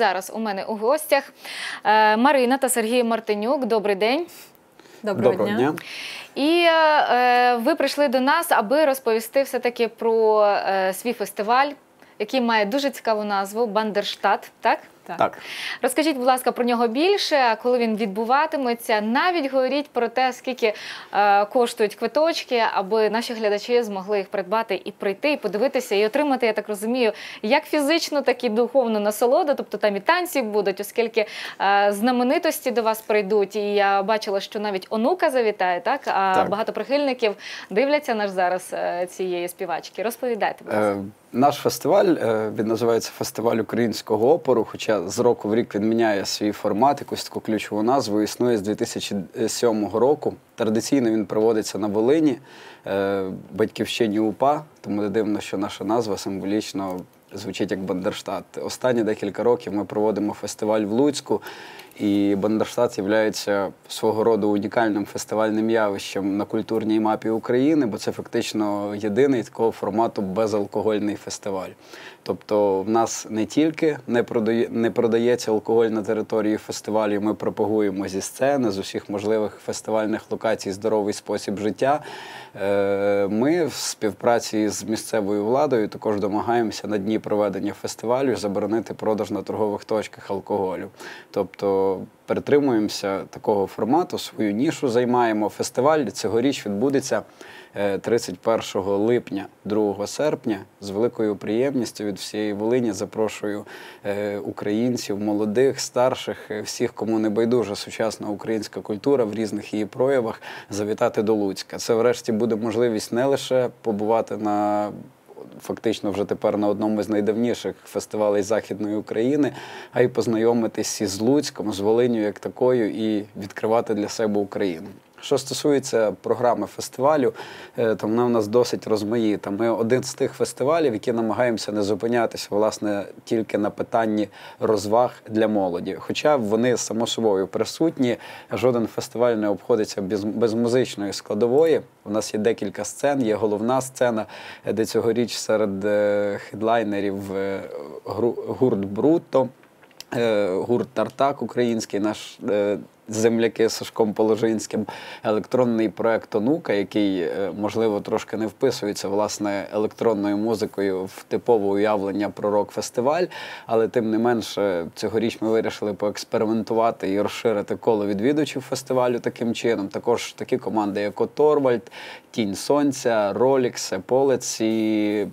Зараз у мене у гостях е, Марина та Сергій Мартинюк. Добрий день. Доброго, Доброго дня. дня. І е, ви прийшли до нас, аби розповісти все-таки про е, свій фестиваль, який має дуже цікаву назву Бандерштат. Так? Так. Розкажіть, будь ласка, про нього більше, коли він відбуватиметься. Навіть говоріть про те, скільки е, коштують квиточки, аби наші глядачі змогли їх придбати і прийти, і подивитися, і отримати, я так розумію, як фізично, так і духовну насолоду. Тобто там і танці будуть, оскільки е, знаменитості до вас прийдуть. І я бачила, що навіть онука завітає, так а Так. багато прихильників дивляться наш зараз е, цієї співачки. Розповідайте, будь ласка. Наш фестиваль е, він називається Фестиваль українського опору. Хоча з року в рік він міняє свій формат, якусь таку ключову назву. Існує з 2007 року. Традиційно він проводиться на Волині, е, батьківщині УПА. Тому не дивно, що наша назва символічно звучить як Бандерштат. Останні декілька років ми проводимо фестиваль в Луцьку. І Бандерштат є свого роду унікальним фестивальним явищем на культурній мапі України, бо це фактично єдиний такого формату безалкогольний фестиваль. Тобто, в нас не тільки не продає, не продається алкоголь на території фестивалю, ми пропагуємо зі сцени, з усіх можливих фестивальних локацій здоровий спосіб життя. Е, Ми в співпраці з місцевою владою також домагаємося на дні проведення фестивалю заборонити продаж на торгових точках алкоголю. Тобто притримуємося такого формату, свою нішу займаємо. Фестиваль цьогоріч відбудеться е, 31 липня, 2 серпня. З великою приємністю від всієї Волині запрошую е, українців, молодих, старших, е, всіх, кому не байдужа сучасна українська культура в різних її проявах, завітати до Луцька. Це, врешті, буде можливість не лише побувати на фактично вже тепер на одному з найдавніших фестивалей Західної України, а й познайомитись із Луцьком, з Волиню як такою, і відкривати для себе Україну. Що стосується програми фестивалю, е, то вона в нас досить розмаїта. Ми один з тих фестивалів, які намагаємося не зупинятися власне тільки на питанні розваг для молоді. Хоча вони само собою присутні, жоден фестиваль не обходиться без, без музичної складової. У нас є декілька сцен. Є головна сцена, де цьогоріч серед е, хедлайнерів е, гурт Брутто. Е, гурт Тартак український, наш е, земляки Сашком Положинським, електронний проект Онука, який, е, можливо, трошки не вписується власне електронною музикою в типове уявлення про рок-фестиваль. Але тим не менше, цьогоріч ми вирішили поекспериментувати і розширити коло відвідувачів фестивалю таким чином. Також такі команди, як Оторвальд, Тінь Сонця, Ролікс, Полець і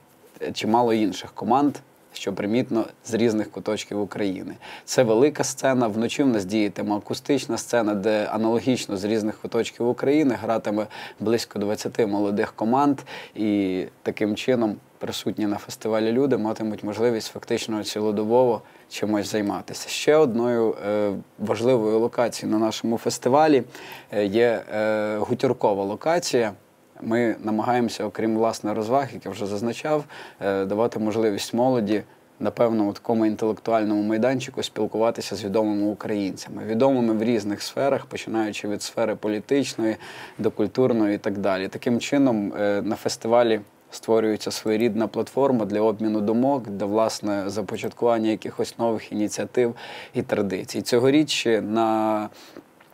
чимало інших команд що примітно з різних куточків України. Це велика сцена. Вночі в нас діятиме акустична сцена, де аналогічно з різних куточків України гратиме близько 20 молодих команд, і таким чином присутні на фестивалі люди матимуть можливість фактично цілодобово чимось займатися. Ще одною е, важливою локацією на нашому фестивалі е, є е, гутіркова локація. Ми намагаємося, окрім власне розваг, як я вже зазначав, е, давати можливість молоді на певному такому інтелектуальному майданчику спілкуватися з відомими українцями, відомими в різних сферах, починаючи від сфери політичної до культурної і так далі. Таким чином, е, на фестивалі. Створюється своєрідна платформа для обміну думок, для власне започаткування якихось нових ініціатив і традицій. Цьогоріч на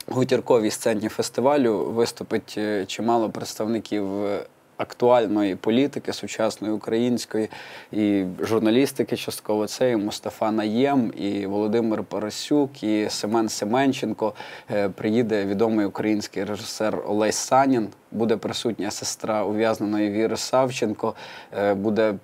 гутірковій сцені фестивалю виступить е, чимало представників е, актуальної політики, сучасної української і журналістики частково. Це і Мустафа Наєм, і Володимир Парасюк, і Семен Семенченко. Е, Приїде відомий український режисер Олесь Санін. Буде присутня сестра ув'язненої Віри Савченко. Буде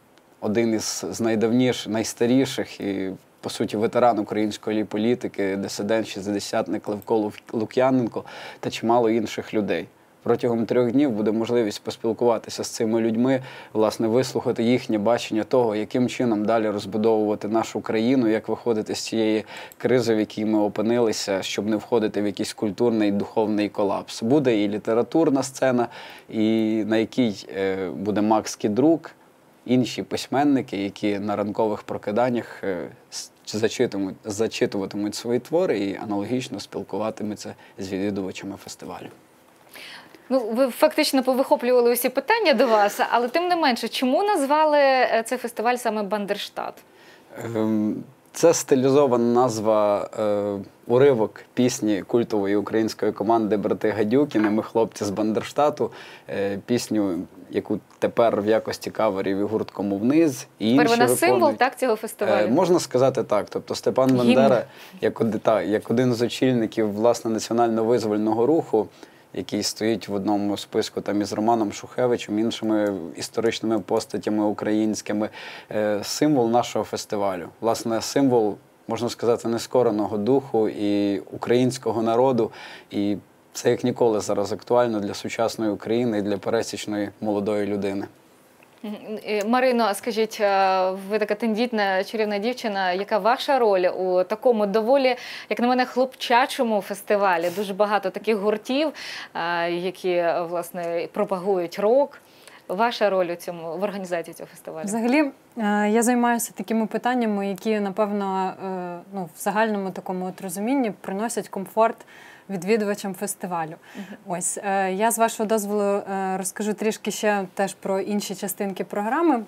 один із найдавніших, найстаріших і по суті, ветеран української політики, дисидент, шістдесятник Левко Лук'яненко та чимало інших людей. Протягом трьох днів буде можливість поспілкуватися з цими людьми, власне, вислухати їхнє бачення того, яким чином далі розбудовувати нашу країну, як виходити з цієї кризи, в якій ми опинилися, щоб не входити в якийсь культурний духовний колапс. Буде і літературна сцена, і на якій е, буде Макс Кідрук, інші письменники, які на ранкових прокиданнях е, зачитуватимуть, зачитуватимуть свої твори і аналогічно спілкуватимуться з відвідувачами фестивалю. Ну, ви фактично повихоплювали усі питання до вас, але тим не менше, чому назвали е, цей фестиваль саме Бандерштат? Ем, Це стилізована назва е, уривок пісні культової української команди Брати Гадюкіни. Ми хлопці з Бандерштату. Е, пісню, яку тепер в якості каверів і гурт «Кому вниз. І Тепер вона символ так цього фестивалю. Е, можна сказати так. Тобто Степан Бандера, як, та, як один з очільників власне національно-визвольного руху, який стоїть в одному списку там із Романом Шухевичем, іншими історичними постатями українськими, е, символ нашого фестивалю. Власне, символ, можна сказати, нескореного духу і українського народу. І це як ніколи зараз актуально для сучасної України і для пересічної молодої людини. Е, Марино, скажіть, е, ви така тендітна чарівна дівчина. Яка ваша роль у такому доволі, як на мене, хлопчачому фестивалі? Дуже багато таких гуртів, е, які власне пропагують рок. Ваша роль у цьому в організації цього фестивалю? Взагалі, я займаюся такими питаннями, які, напевно, ну, в загальному такому от розумінні приносять комфорт відвідувачам фестивалю. Ось е, я з вашого дозволу е, розкажу трішки ще теж про інші частинки програми.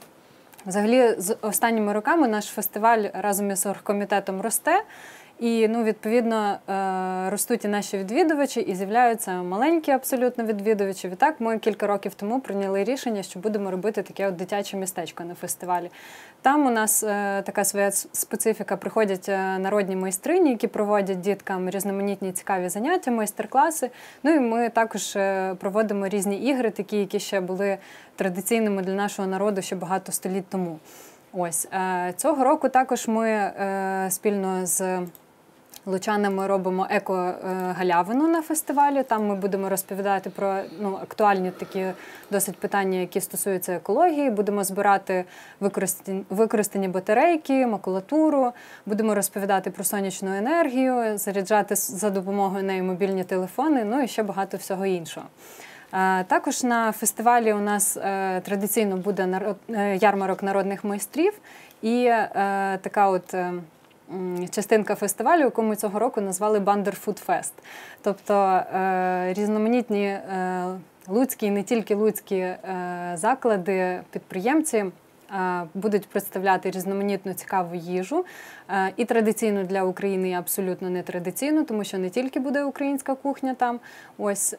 Взагалі, з останніми роками наш фестиваль разом із оргкомітетом росте. І ну, відповідно е, ростуть і наші відвідувачі, і з'являються маленькі абсолютно відвідувачі. Відтак ми кілька років тому прийняли рішення, що будемо робити таке от дитяче містечко на фестивалі. Там у нас е, така своя специфіка. Приходять е, народні майстрині, які проводять діткам різноманітні цікаві заняття, майстер-класи. Ну і ми також проводимо різні ігри, такі, які ще були традиційними для нашого народу ще багато століть тому. Ось цього року також ми спільно з лучанами робимо еко-галявину на фестивалі. Там ми будемо розповідати про ну, актуальні такі досить питання, які стосуються екології. Будемо збирати використані, використані батарейки, макулатуру, будемо розповідати про сонячну енергію, заряджати за допомогою неї мобільні телефони, ну і ще багато всього іншого. Також на фестивалі у нас е, традиційно буде е, ярмарок народних майстрів і е, така от. Частинка фестивалю, яку ми цього року назвали Бандер Fest. Тобто е, різноманітні е, луцькі і не тільки луцькі е, заклади, підприємці будуть представляти різноманітну цікаву їжу і традиційну для України, і абсолютно не традиційну, тому що не тільки буде українська кухня там. Ось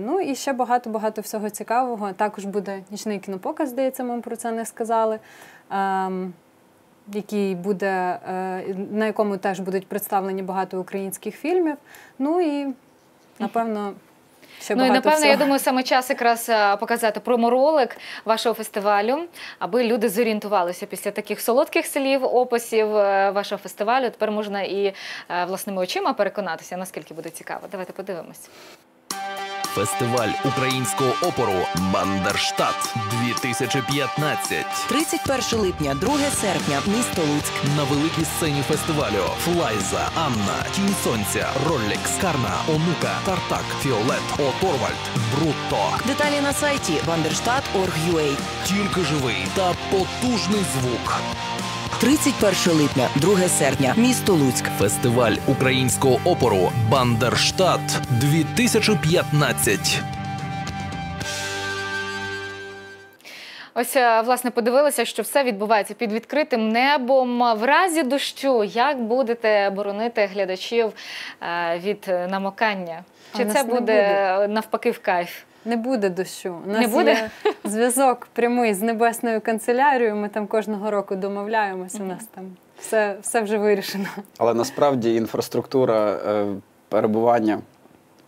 ну і ще багато багато всього цікавого. Також буде нічний кінопоказ, здається, ми про це не сказали. Який буде, е, на якому теж будуть представлені багато українських фільмів. Ну і напевно ще Ну і напевно, всього. я думаю, саме час якраз е, показати проморолик вашого фестивалю, аби люди зорієнтувалися після таких солодких слів, описів е, вашого фестивалю. Тепер можна і власними очима переконатися, наскільки буде цікаво. Давайте подивимось. Фестиваль українського опору Бандерштат 2015. 31 липня, 2 серпня, місто Луцьк. На великій сцені фестивалю Флайза, Анна, Тінь Сонця, Роллекс, Карна, Онука, Тартак, Фіолет, Оторвальд, Брутто. Деталі на сайті wanderstadt.org.ua. Тільки живий та потужний звук. 31 липня, 2 серпня, місто Луцьк. Фестиваль українського опору Бандерштат 2015. Ось е, власне подивилися, що все відбувається під відкритим небом. В разі дощу, як будете боронити глядачів е, від е, намокання? Чи це буде буде. навпаки в кайф? Не буде дощу. У нас Не буде? є зв'язок прямий з небесною канцелярією. Ми там кожного року домовляємося. У нас там все, все вже вирішено. Але насправді інфраструктура е, перебування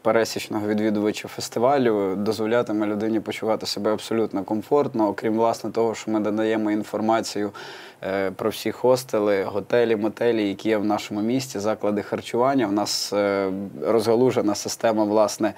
пересічного відвідувача фестивалю дозволятиме людині почувати себе абсолютно комфортно, окрім власне того, що ми додаємо інформацію е, про всі хостели, готелі, мотелі, які є в нашому місті, заклади харчування. У нас е, розгалужена система власне.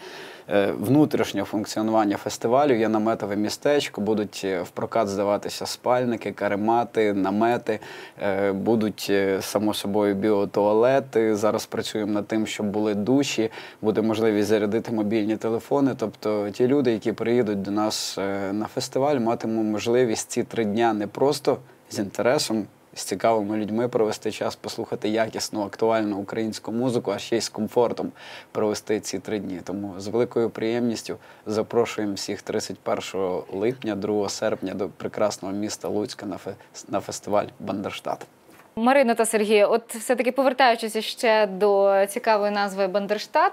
Е, Внутрішнього функціонування фестивалю є наметове містечко, будуть е, в прокат здаватися спальники, каремати, намети, е, будуть само собою біотуалети. Зараз працюємо над тим, щоб були душі, буде можливість зарядити мобільні телефони. Тобто ті люди, які приїдуть до нас на фестиваль, матимуть можливість ці три дня не просто з інтересом. З цікавими людьми провести час, послухати якісну, актуальну українську музику, а ще й з комфортом провести ці три дні. Тому з великою приємністю запрошуємо всіх 31 липня, 2 серпня до прекрасного міста Луцька на, фе- фестиваль Бандерштат. Марина та Сергій, от все-таки повертаючись ще до цікавої назви Бандерштат,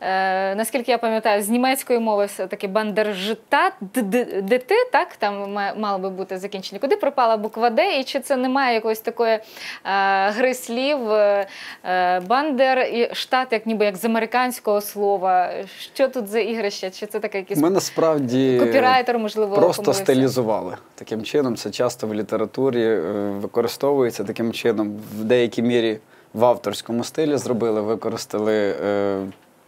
е, наскільки я пам'ятаю, з німецької мови все-таки Бандержтат, ДТ, так, там мало би бути закінчення. Куди пропала буква Д, і чи це немає якоїсь такої е, гри слів е, е, Бандер і штат, як ніби як з американського слова? Що тут за ігрище? Чи це таке якийсь Ми насправді копірайтер, можливо, просто помилився? стилізували. Таким чином, це часто в літературі е, використовується таким чином, в деякій мірі в авторському стилі зробили, використали е,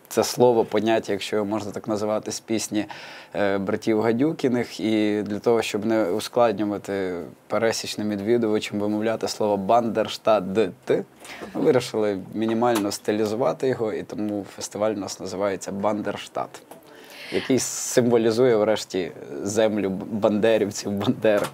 це слово, поняття, якщо його можна так називати, з пісні е, братів Гадюкіних. І для того, щоб не ускладнювати пересічним відвідувачам, вимовляти слово Бандерштат Д-Т, ми вирішили мінімально стилізувати його, і тому фестиваль у нас називається Бандерштат який символізує врешті землю бандерівців, бандери.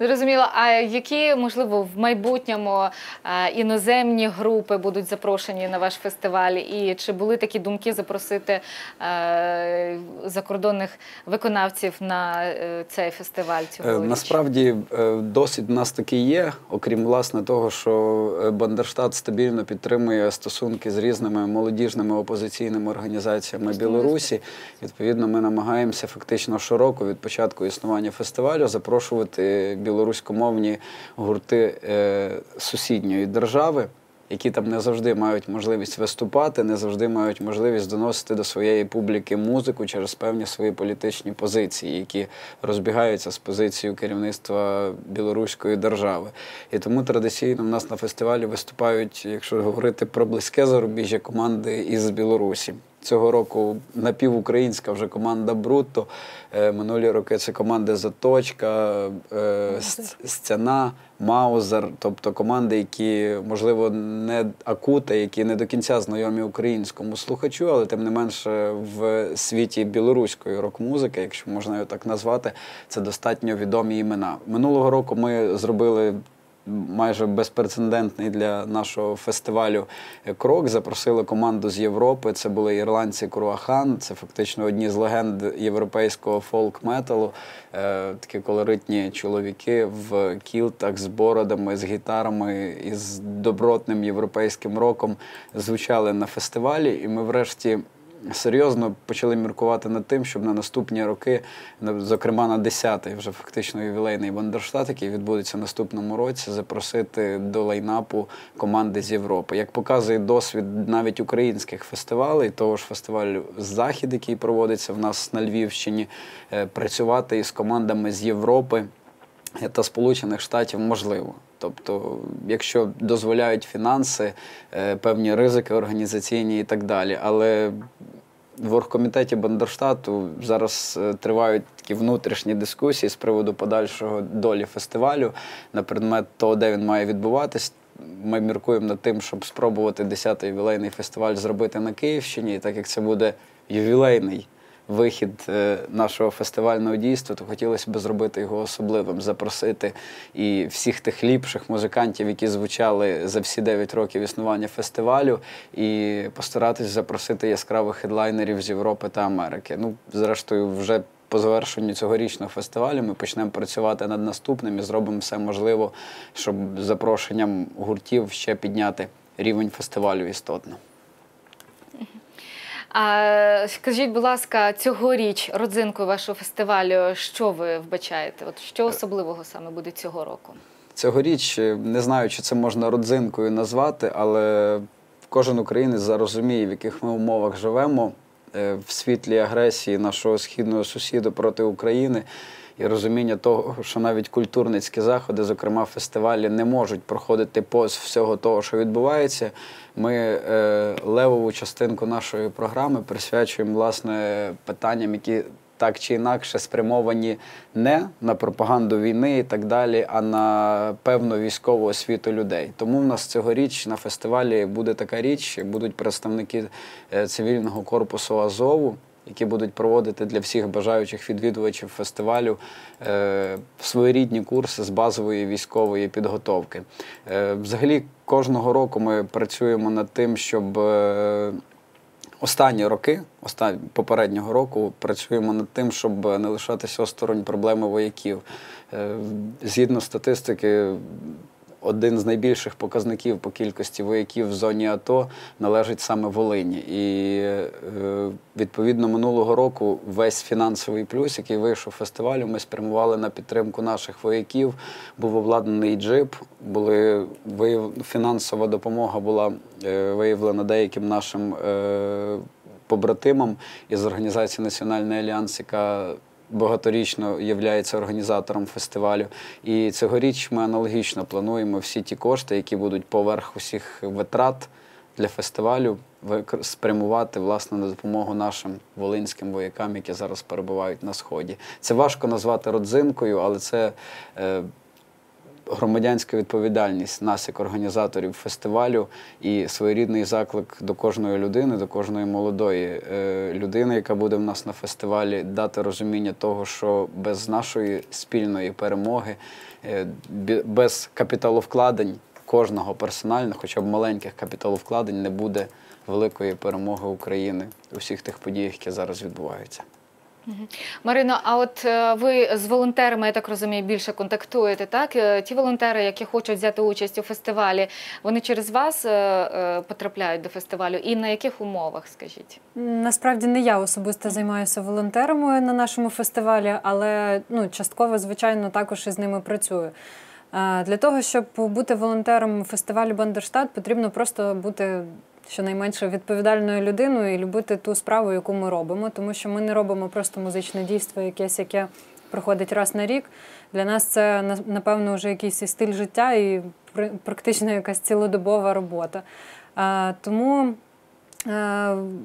Зрозуміло. А які, можливо, в майбутньому е, іноземні групи будуть запрошені на ваш фестиваль? І чи були такі думки запросити е, закордонних виконавців на е, цей фестиваль цьогоріч? Насправді досвід у нас такий є, окрім власне того, що Бандерштат стабільно підтримує стосунки з різними молодіжними опозиційними організаціями Білорусі. Відповідно, ми намагаємося фактично щороку від початку існування фестивалю запрошувати білоруськомовні гурти е, сусідньої держави. Які там не завжди мають можливість виступати, не завжди мають можливість доносити до своєї публіки музику через певні свої політичні позиції, які розбігаються з позицією керівництва білоруської держави. І тому традиційно в нас на фестивалі виступають, якщо говорити про близьке зарубіжжя, команди із Білорусі. Цього року напівукраїнська вже команда Брутто. Е, Минулі роки це команди Заточка, е, Сцяна, Маузер, тобто команди, які, можливо, не акути, які не до кінця знайомі українському слухачу, але тим не менше в світі білоруської рок-музики, якщо можна його так назвати, це достатньо відомі імена. Минулого року ми зробили майже безпрецедентний для нашого фестивалю крок. Запросили команду з Європи. Це були ірландці Круахан. Це фактично одні з легенд європейського фолк-металу. Е, Такі колоритні чоловіки в кілтах з бородами, з гітарами і з добротним європейським роком звучали на фестивалі. І ми врешті серйозно почали міркувати над тим, щоб на наступні роки, зокрема на 10-й, вже фактично ювілейний Бандерштат, який відбудеться наступному році, запросити до лайнапу команди з Європи. Як показує досвід навіть українських фестивалей, того ж фестивалю Захід, який проводиться в нас на Львівщині, е, працювати із командами з Європи та Сполучених Штатів можливо. Тобто, якщо дозволяють фінанси, е, певні ризики організаційні і так далі. Але в оргкомітеті Бандерштату зараз е, тривають такі внутрішні дискусії з приводу подальшого долі фестивалю на предмет того, де він має відбуватись. Ми міркуємо над тим, щоб спробувати 10-й ювілейний фестиваль зробити на Київщині, так як це буде ювілейний вихід е, нашого фестивального дійства, то хотілося б зробити його особливим, запросити і всіх тих ліпших музикантів, які звучали за всі 9 років існування фестивалю, і постаратись запросити яскравих хедлайнерів з Європи та Америки. Ну, зрештою, вже по завершенню цьогорічного фестивалю ми почнемо працювати над наступним і зробимо все можливе, щоб запрошенням гуртів ще підняти рівень фестивалю істотно. А скажіть, будь ласка, цьогоріч родзинкою вашого фестивалю, що ви вбачаєте? От що особливого саме буде цього року? Цьогоріч е, не знаю, чи це можна родзинкою назвати, але кожен українець зарозуміє, в яких ми умовах живемо е, в світлі агресії нашого східного сусіда проти України. І розуміння того, що навіть культурницькі заходи, зокрема фестивалі, не можуть проходити повз всього того, що відбувається. Ми е, левову частинку нашої програми присвячуємо власне питанням, які так чи інакше спрямовані не на пропаганду війни і так далі, а на певну військову освіту людей. Тому в нас цьогоріч на фестивалі буде така річ, будуть представники е, цивільного корпусу Азову. Які будуть проводити для всіх бажаючих відвідувачів фестивалю е, своєрідні курси з базової військової підготовки. Е, взагалі, кожного року ми працюємо над тим, щоб е, Останні роки, останні, попереднього року, працюємо над тим, щоб не лишатися осторонь проблеми вояків. Е, Згідно статистики, один з найбільших показників по кількості вояків в зоні АТО належить саме Волині. І е, відповідно минулого року весь фінансовий плюс, який вийшов фестивалю, ми спрямували на підтримку наших вояків. Був обладнаний джип, були вияв... фінансова допомога була е, виявлена деяким нашим е, побратимам із організації Національний Альянс, яка багаторічно є організатором фестивалю. І цьогоріч ми аналогічно плануємо всі ті кошти, які будуть поверх усіх витрат для фестивалю, спрямувати власне на допомогу нашим волинським воякам, які зараз перебувають на сході. Це важко назвати родзинкою, але це. Е, громадянська відповідальність нас, як організаторів фестивалю, і своєрідний заклик до кожної людини, до кожної молодої е, людини, яка буде в нас на фестивалі, дати розуміння того, що без нашої спільної перемоги, е, без капіталовкладень кожного персонально, хоча б маленьких капіталовкладень, не буде великої перемоги України у всіх тих подіях, які зараз відбуваються. Марино, а от е, ви з волонтерами, я так розумію, більше контактуєте, так? Е, Ті волонтери, які хочуть взяти участь у фестивалі, вони через вас е, потрапляють до фестивалю. І на яких умовах, скажіть? Насправді не я особисто займаюся волонтерами на нашому фестивалі, але ну, частково, звичайно, також із ними працюю. Для того, щоб бути волонтером фестивалю Бандерштат, потрібно просто бути щонайменше відповідальною людиною і любити ту справу, яку ми робимо, тому що ми не робимо просто музичне дійство, якесь, яке проходить раз на рік. Для нас це на- напевно вже якийсь і стиль життя і пр- практично якась цілодобова робота. А Тому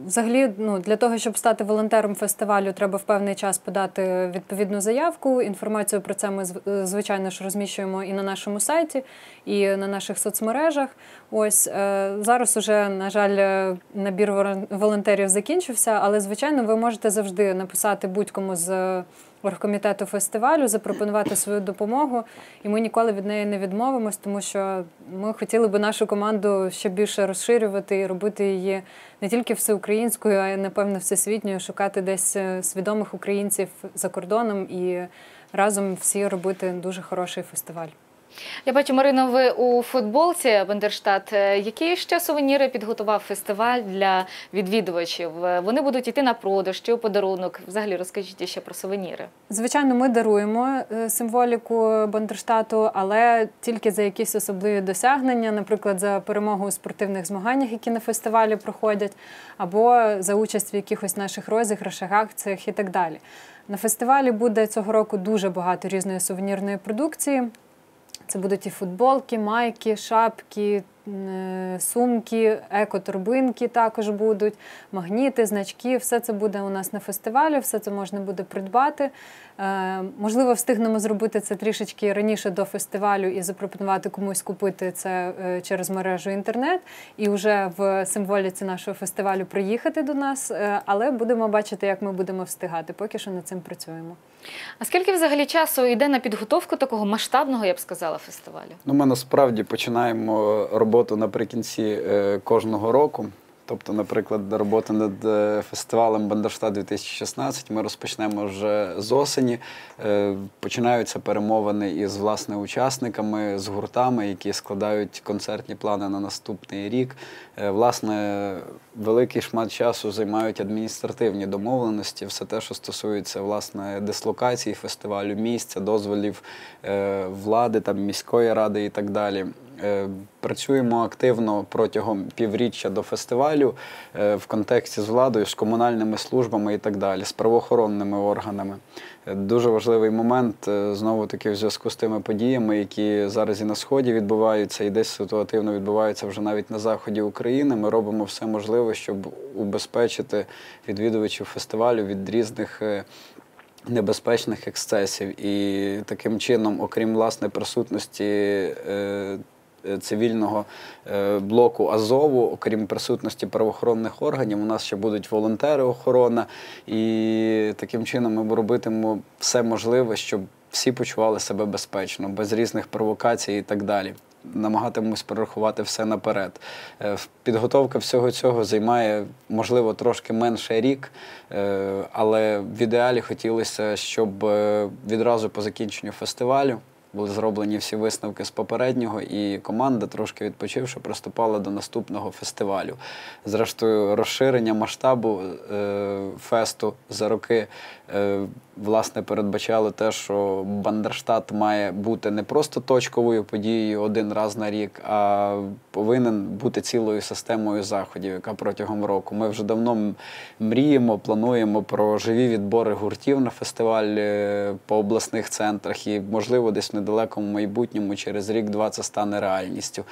Взагалі, ну для того, щоб стати волонтером фестивалю, треба в певний час подати відповідну заявку. Інформацію про це ми е, звичайно ж розміщуємо і на нашому сайті, і на наших соцмережах. Ось е, зараз уже, на жаль, е, набір волон- волонтерів закінчився, але звичайно, ви можете завжди написати будь-кому з е, оргкомітету фестивалю, запропонувати свою допомогу, і ми ніколи від неї не відмовимось, тому що ми хотіли би нашу команду ще більше розширювати і робити її не тільки всеукраїнською, а й напевно всесвітньою, шукати десь е, свідомих українців за кордоном і разом всі робити дуже хороший фестиваль. Я бачу, Марино, ви у футболці Бандерштат. Е, Які ще сувеніри підготував фестиваль для відвідувачів? Е, Вони будуть йти на продаж чи у подарунок. Взагалі розкажіть ще про сувеніри. Звичайно, ми даруємо е, символіку Бандерштату, але тільки за якісь особливі досягнення, наприклад, за перемогу у спортивних змаганнях, які на фестивалі проходять, або за участь в якихось наших розіграшах, акціях і так далі. На фестивалі буде цього року дуже багато різної сувенірної продукції. Це будуть і футболки, майки, шапки, сумки, еко-торбинки також будуть, магніти, значки. Все це буде у нас на фестивалі, все це можна буде придбати. Е, Можливо, встигнемо зробити це трішечки раніше до фестивалю і запропонувати комусь купити це е, через мережу інтернет, і вже в символіці нашого фестивалю приїхати до нас. Е, Але будемо бачити, як ми будемо встигати. Поки що над цим працюємо. А скільки взагалі часу йде на підготовку такого масштабного, я б сказала, фестивалю? Ну, ми насправді починаємо роботу наприкінці е, кожного року. Тобто, наприклад, робота над е, фестивалем Бандерштат 2016 ми розпочнемо вже з осені. Е, Починаються перемовини із власне учасниками, з гуртами, які складають концертні плани на наступний рік. Власне, великий шмат часу займають адміністративні домовленості, все те, що стосується власне дислокації фестивалю, місця, дозволів влади, там міської ради і так далі. Е, Працюємо активно протягом півріччя до фестивалю е, в контексті з владою, з комунальними службами і так далі, з правоохоронними органами. Е, Дуже важливий момент знову таки в зв'язку з тими подіями, які зараз і на сході відбуваються, і десь ситуативно відбуваються вже навіть на заході України. Ми робимо все можливе, щоб убезпечити відвідувачів фестивалю від різних. Небезпечних ексцесів, і таким чином, окрім власне присутності цивільного е, блоку Азову, окрім присутності правоохоронних органів, у нас ще будуть волонтери, охорона, і таким чином ми робитимемо все можливе, щоб всі почували себе безпечно, без різних провокацій і так далі. Намагатимемось прорахувати все наперед. Е, Підготовка всього цього займає, можливо, трошки менше рік, е, але в ідеалі хотілося, щоб е, відразу по закінченню фестивалю Були зроблені всі висновки з попереднього, і команда, трошки відпочивши, приступала до наступного фестивалю. Зрештою, розширення масштабу е, фесту за роки е, власне передбачало те, що Бандерштат має бути не просто точковою подією один раз на рік, а повинен бути цілою системою заходів, яка протягом року. Ми вже давно мріємо, плануємо про живі відбори гуртів на фестиваль е, по обласних центрах, і можливо, десь в недалекому майбутньому через рік-два це стане реальністю.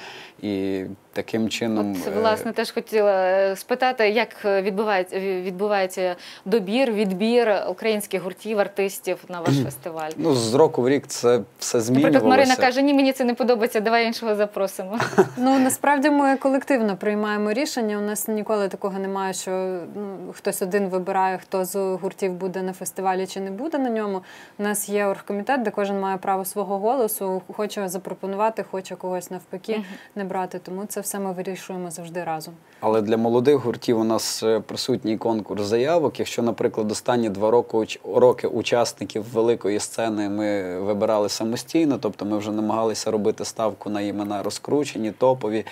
І таким чином От, е, власне, теж хотіла е, спитати, як відбувається, відбувається добір, відбір українських гуртів, артистів на ваш фестиваль. ну з року в рік це все змінювалося. Наприклад, Марина каже: ні, мені це не подобається, давай іншого запросимо. Ну насправді ми колективно приймаємо рішення. У нас ніколи такого немає, що ну, хтось один вибирає, хто з гуртів буде на фестивалі чи не буде на ньому. У нас є оргкомітет, де кожен має право свого голосу, хоче запропонувати, хоче когось навпаки не брати. Тому це все ми вирішуємо завжди разом. Але для молодих гуртів у нас е, присутній конкурс заявок. Якщо, наприклад, останні два роки, роки учасників великої сцени ми вибирали самостійно, тобто ми вже намагалися робити ставку на імена розкручені, топові,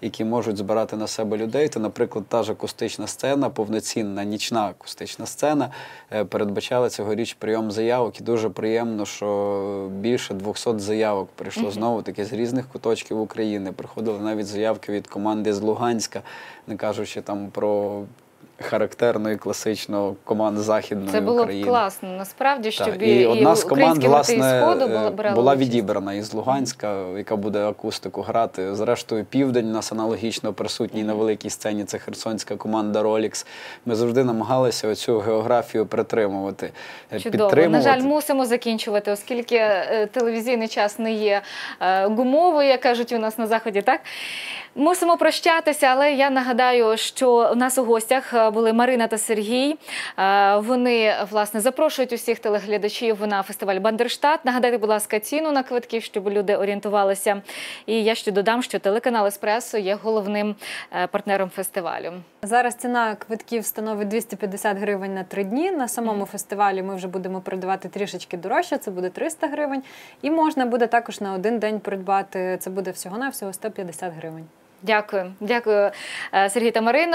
які можуть збирати на себе людей, то, наприклад, та ж акустична сцена, повноцінна нічна акустична сцена, е, передбачала цьогоріч прийом заявок. І дуже приємно, що більше 200 заявок прийшло знову таки з різних куточків України. Приходили навіть заявки від команди з Луганська, не кажучи там про характерну і класичну команду Західної Це було України. класно, насправді, щоб Так, і, і одна з команд, власне, Сходу е, була, брали була відібрана із Луганська, яка буде акустику грати. Зрештою, південь нас аналогічно присутній на великій сцені. Це херсонська команда Rolex. Ми завжди намагалися оцю географію притримувати. е, Чудово. На жаль, мусимо закінчувати, оскільки е, телевізійний час не є е, гумовий, як кажуть у нас на заході. Так мусимо прощатися, але я нагадаю, що у нас у гостях е, були Марина та Сергій. Е, Вони власне запрошують усіх телеглядачів на фестиваль Бандерштат. Нагадайте, будь ласка, ціну на квитки, щоб люди орієнтувалися. І я ще додам, що телеканал Еспресо є головним е, партнером фестивалю. Зараз ціна квитків становить 250 гривень на три дні. На самому фестивалі ми вже будемо продавати трішечки дорожче, це буде 300 гривень. І можна буде також на один день придбати. Це буде всього на всього 150 гривень. Дякую, дякую, е, Сергій та Марина.